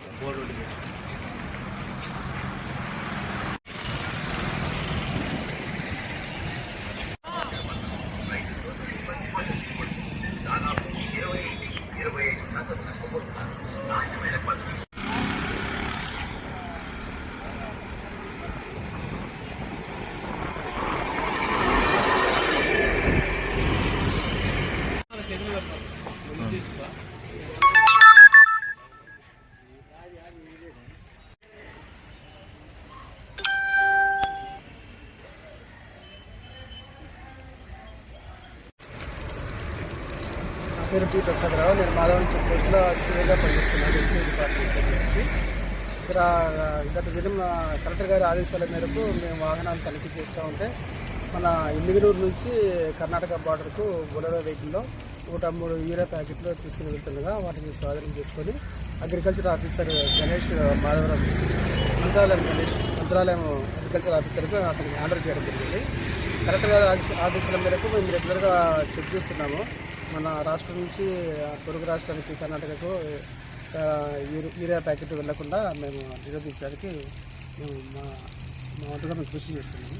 నా పేరు టి ప్రసాదరావు నేను మాధవన్ చెక్పోస్ట్లో సీఏగా పనిచేస్తున్నాను రెవెన్యూ డిపార్ట్మెంట్ నుంచి. ఇక్కడ గత దినం కలెక్టర్ గారి ఆదేశాల మేరకు మేము వాహనాలు తనిఖీ చేస్తూ ఉంటే మన ఇందిగిరూరు నుంచి కర్ణాటక బార్డర్కు బొలరో వెహికల్లో నూట మూడు యూరియా ప్యాకెట్లు తీసుకుని వెళ్తుండగా వాటిని స్వాధీనం చేసుకొని agriculture officer Ganesh Madhavaram Mantralayam Ganesh Mantralayam agriculture ఆఫీసర్కు అతనికి ఆర్డర్ చేయడం జరిగింది. కలెక్టర్ గారి ఆదేశాల మేరకు మేము రెగ్యులర్గా చెక్ చేస్తున్నాము. మన రాష్ట్రం నుంచి పొరుగు రాష్ట్రానికి కర్ణాటకకు యూరియా ప్యాకెట్ వెళ్ళకుండా మేము నిరోధించడానికి మేము మా మా వంతుగా మేము కృషి చేస్తున్నాము.